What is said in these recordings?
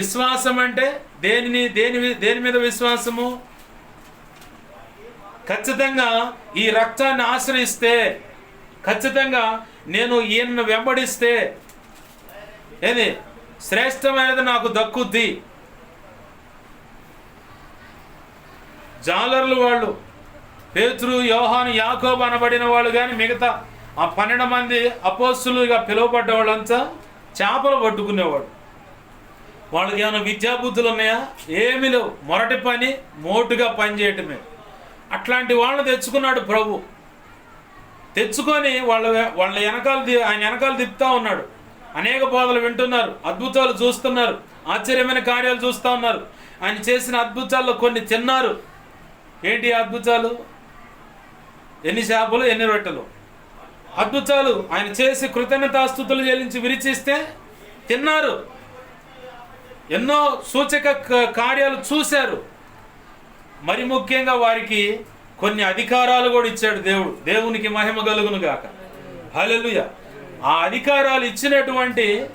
విశ్వాసం అంటే దేనిని దేని దేని మీద విశ్వాసము? ఖచ్చితంగా ఈ రక్తాన్ని ఆశ్రయిస్తే ఖచ్చితంగా నేను ఈయనను వెంబడిస్తే ఏది? శ్రేష్టమైనది నాకు దక్కుద్ది. జాలర్లు వాళ్ళు పేతురు యోహాను యాకోబు అనబడిన వాళ్ళు కానీ మిగతా ఆ పన్నెండు మంది అపోస్తులుగా పిలువబడ్డ వాళ్ళంతా చేపలు పట్టుకునేవాడు వాళ్ళకి ఏమైనా విద్యాబుద్ధులు ఉన్నాయా ఏమీ లేవు. మొరటి పని మోటుగా పని చేయటమే. అట్లాంటి వాళ్ళని తెచ్చుకున్నాడు ప్రభు. తెచ్చుకొని వాళ్ళ వాళ్ళ వెనకాల ఆయన వెనకాల తిప్పుతూ ఉన్నాడు. అనేక బోధలు వింటున్నారు. అద్భుతాలు చూస్తున్నారు. ఆశ్చర్యమైన కార్యాలు చూస్తూ ఉన్నారు. ఆయన చేసిన అద్భుతాల్లో కొన్ని తిన్నారు. ఏంటి అద్భుతాలు? ఎన్ని చేపలు ఎన్ని రొట్టెలు? అద్భుతాలు ఆయన చేసి కృతజ్ఞతాస్థుతులు చెల్లించి విరిచిస్తే తిన్నారు. ఎన్నో సూచక క- కార్యాలు చూశారు. మరి ముఖ్యంగా వారికి కొన్ని అధికారాలు కూడా ఇచ్చాడు దేవుడు. దేవునికి మహిమ కలుగును గాక. ఆ అధికారాలు ఇచ్చినటువంటి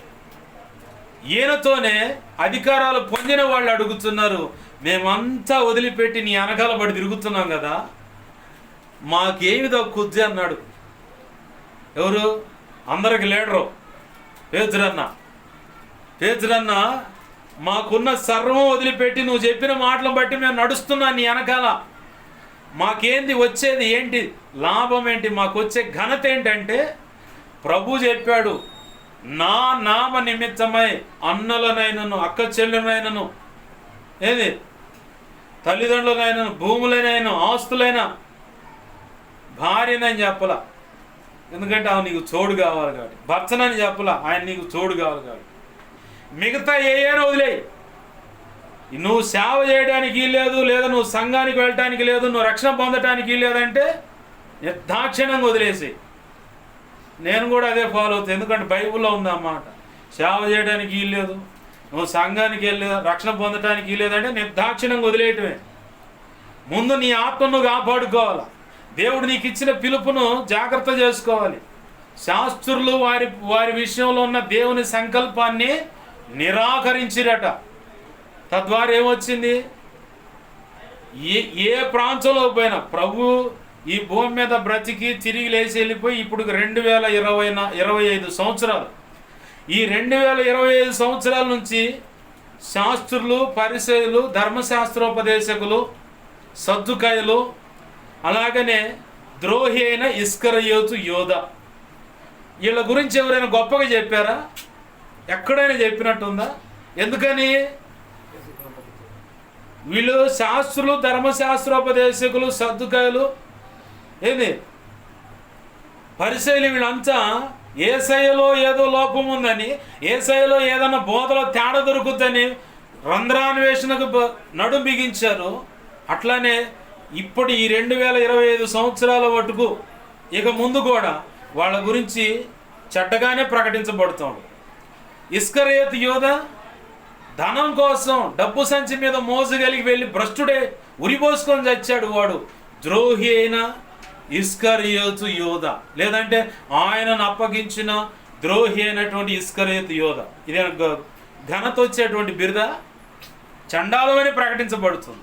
ఈయనతోనే అధికారాలు పొందిన వాళ్ళు అడుగుతున్నారు మేమంతా వదిలిపెట్టి నీ వెనకాల పడి తిరుగుతున్నాం కదా. మాకేమి దక్కుద్ది అన్నాడు. ఎవరు? అందరికి లేడరు. పేజరన్న పేజరన్న మాకున్న సర్వం వదిలిపెట్టి నువ్వు చెప్పిన మాటలను బట్టి మేము నడుస్తున్నాం నీ వెనకాల. మాకేంది వచ్చేది ఏంటి? లాభం ఏంటి? మాకు వచ్చే ఘనత ఏంటంటే ప్రభు చెప్పాడు నా నామ నిమిత్తమై అన్నలనైనను అక్క చెల్లెలనైనను ఏది? తల్లిదండ్రులనైనను భూములనైనా ఆస్తులైన భార్యనని చెప్పలా. ఎందుకంటే ఆమె నీకు చోడు కావాలి కాబట్టి భర్తనని చెప్పలా. ఆయన నీకు చోడు కావాలి కాబట్టి. మిగతా ఏ ఏ వదిలేయి నువ్వు సేవ చేయడానికి లేదు లేదా నువ్వు సంఘానికి వెళ్ళటానికి లేదు నువ్వు రక్షణ పొందటానికి లేదంటే నిర్దాక్షిణంగా వదిలేసి నేను కూడా అదే ఫాలో అవుతాను ఎందుకంటే బైబిల్లో ఉంది అన్నమాట సేవ చేయడానికి వీలు లేదు నువ్వు సంఘానికి వెళ్ళి రక్షణ పొందటానికి లేదంటే నిర్దాక్షిణంగా వదిలేయటమే. ముందు నీ ఆత్మను కాపాడుకోవాలి. దేవుడు నీకు ఇచ్చిన పిలుపును జాగ్రత్త చేసుకోవాలి. శాస్త్రులు వారి వారి విషయంలో ఉన్న దేవుని సంకల్పాన్ని నిరాకరించిరట. తద్వారా ఏమొచ్చింది? ఏ ఏ ప్రాంతంలో పోయినా ప్రభు ఈ భూమి మీద బ్రతికి తిరిగి లేచి వెళ్ళిపోయి ఇప్పుడు రెండు వేల ఇరవై ఇరవై ఐదు సంవత్సరాలు. ఈ రెండు వేల ఇరవై ఐదు సంవత్సరాల నుంచి శాస్త్రులు పరిశైలు ధర్మశాస్త్రోపదేశకులు సద్దుకాయలు అలాగనే ద్రోహి అయిన ఇస్కరయోతు యోధ. వీళ్ళ గురించి ఎవరైనా గొప్పగా చెప్పారా? ఎక్కడైనా చెప్పినట్టుందా? ఎందుకని? వీళ్ళు శాస్త్రులు ధర్మశాస్త్రోపదేశకులు సర్దుకాయలు. ఏంది? పరిశైలి వీళ్ళంతా ఏసైలో ఏదో లోపం ఉందని ఏసైలో ఏదైనా బోధలో తేడా దొరుకుద్దని రంధ్రాన్వేషణకు నడుం బిగించారు. అట్లానే ఇప్పుడు ఈ రెండు వేల ఇరవై ఐదు సంవత్సరాల మటుకు ఇక ముందు కూడా వాళ్ళ గురించి చెడ్డగానే ప్రకటించబడుతుంది. ఇస్కరేత్ యోధ ధనం కోసం డబ్బు సంచి మీద మోజు కలిగి వెళ్ళి భ్రష్టుడే ఉరిపోసుకొని చచ్చాడు వాడు. ద్రోహి అయిన ఇస్కరియోతు యోధ. లేదంటే ఆయనను అప్పగించిన ద్రోహి అయినటువంటి ఇస్కరియోతు యోధ. ఇది ఘనత వచ్చేటువంటి బిరుద చండాలమని ప్రకటించబడుతుంది.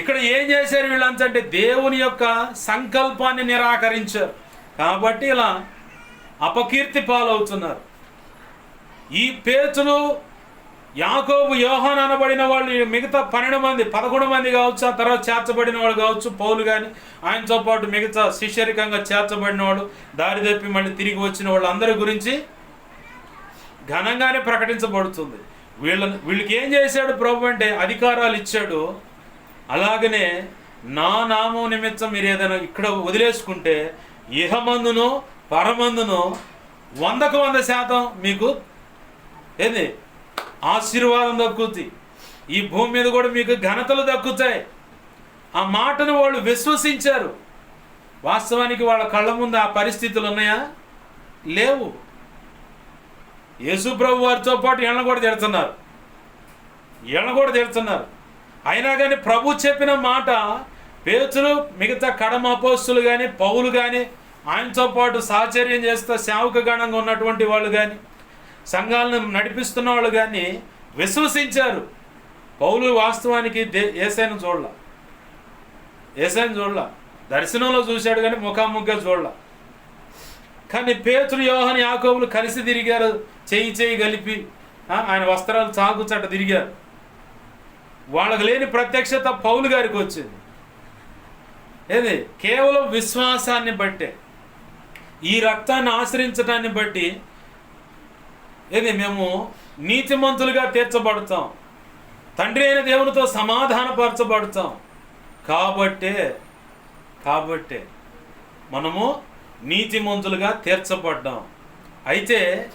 ఇక్కడ ఏం చేశారు వీళ్ళంతా అంటే దేవుని యొక్క సంకల్పాన్ని నిరాకరించారు. కాబట్టి ఇలా అపకీర్తి పాలవుతున్నారు. ఈ పేతులు యాకోబు యోహాన్ అనబడిన వాళ్ళు మిగతా పన్నెండు మంది పదకొండు మంది కావచ్చు ఆ తర్వాత చేర్చబడిన వాళ్ళు కావచ్చు పౌలు కానీ ఆయనతో పాటు మిగతా శిష్యరికంగా చేర్చబడిన వాళ్ళు దారి తప్పి మళ్ళీ తిరిగి వచ్చిన వాళ్ళందరి గురించి ఘనంగానే ప్రకటించబడుతుంది. వీళ్ళని వీళ్ళకి ఏం చేశాడు ప్రభు అంటే అధికారాలు ఇచ్చాడు. అలాగనే నా నామం నిమిత్తం మీరు ఏదైనా ఇక్కడ వదిలేసుకుంటే ఇహమందును పరమందును వందకు వంద శాతం మీకు ఏంది? ఆశీర్వాదం దక్కుద్ది. ఈ భూమి మీద కూడా మీకు ఘనతలు దక్కుతాయి. ఆ మాటను వాళ్ళు విశ్వసించారు. వాస్తవానికి వాళ్ళ కళ్ళ ముందు ఆ పరిస్థితులు ఉన్నాయా? లేవు. యేసు ప్రభు వారితో పాటు ఇళ్ళను కూడా తిడుతున్నారు ఇళ్ళను కూడా తిడుతున్నారు అయినా కానీ ప్రభు చెప్పిన మాట పేతులు మిగతా కడమపోస్తులు కానీ పౌలు కానీ ఆయనతో పాటు సాహచర్యం చేస్తే శావుక గణంగా ఉన్నటువంటి వాళ్ళు కానీ సంఘాలను నడిపిస్తున్న వాళ్ళు కానీ విశ్వసించారు. పౌలు వాస్తవానికి దే ఏసైను చూడల. ఏసైను చూడల. దర్శనంలో చూశాడు కానీ ముఖాముఖిగా చూడాల. కానీ పేతురు యోహన్ యాకోబులు కలిసి తిరిగారు. చేయి చేయి కలిపి ఆయన వస్త్రాలు చాకుచట తిరిగారు. వాళ్ళకి లేని ప్రత్యక్షత పౌలు గారికి వచ్చింది. ఏది? కేవలం విశ్వాసాన్ని బట్టే. ఈ రక్తాన్ని ఆశ్రయించడాన్ని బట్టి ఏది మేము నీతిమంతులుగా తీర్చబడతాం. తండ్రి అయిన దేవునితో సమాధానపరచబడతాం. కాబట్టే కాబట్టే మనము నీతిమంతులుగా తీర్చబడ్డాం. అయితే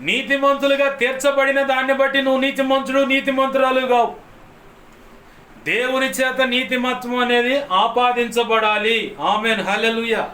నీతిమంతులుగా తీర్చబడిన దాన్ని బట్టి నువ్వు నీతిమంతుడు నీతిమంతురాలు కావు. దేవుని చేత నీతిమత్వం అనేది ఆపాదించబడాలి. ఆమెన్. హలెలుయ